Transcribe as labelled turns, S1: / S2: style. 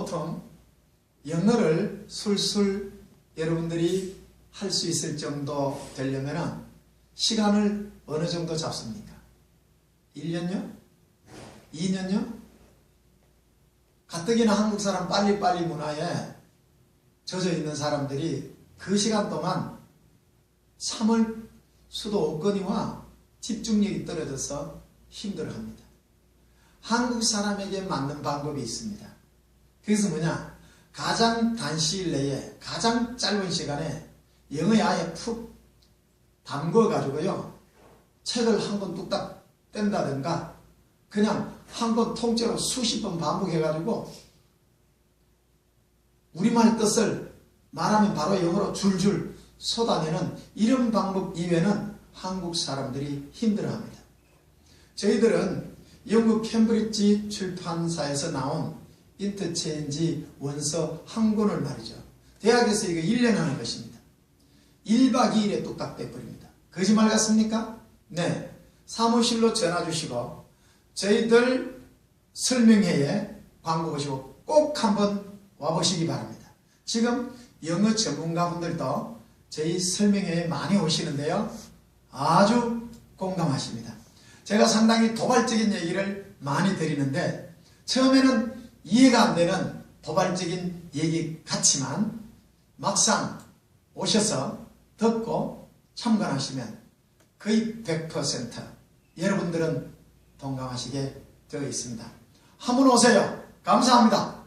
S1: 보통 영어를 술술 여러분들이 할 수 있을 정도 되려면 시간을 어느 정도 잡습니까? 1년요? 2년요? 가뜩이나 한국 사람 빨리빨리 문화에 젖어 있는 사람들이 그 시간 동안 참을 수도 없거니와 집중력이 떨어져서 힘들어합니다. 한국 사람에게 맞는 방법이 있습니다. 그래서 뭐냐? 가장 단시일 내에 가장 짧은 시간에 영어에 아예 푹 담궈 가지고요. 책을 한 권 뚝딱 뗀다든가 그냥 한 권 통째로 수십 번 반복해 가지고 우리말 뜻을 말하면 바로 영어로 줄줄 쏟아내는 이런 방법 이외에는 한국 사람들이 힘들어합니다. 저희들은 영국 캠브리지 출판사에서 나온 인터체인지 원서 한 권을 말이죠. 대학에서 이거 1년 하는 것입니다. 1박 2일에 뚝딱 빼버립니다. 거짓말 같습니까? 네. 사무실로 전화 주시고 저희들 설명회에 광고 보시고 꼭 한번 와보시기 바랍니다. 지금 영어 전문가분들도 저희 설명회에 많이 오시는데요. 아주 공감하십니다. 제가 상당히 도발적인 얘기를 많이 드리는데 처음에는 이해가 안 되는 도발적인 얘기 같지만 막상 오셔서 듣고 참관하시면 거의 100% 여러분들은 동감하시게 되어 있습니다. 한번 오세요. 감사합니다.